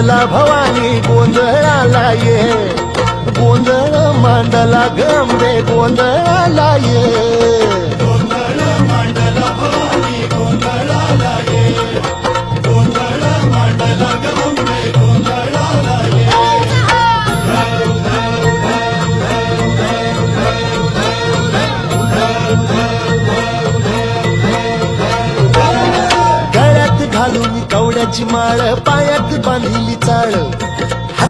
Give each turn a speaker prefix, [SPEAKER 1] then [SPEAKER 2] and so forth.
[SPEAKER 1] मांडला भवानी गोंधळाला ये. गोंधळ मांडला गमरे गोंधळाला ये. गळ्यात माळ पायात बांधिली चाळ.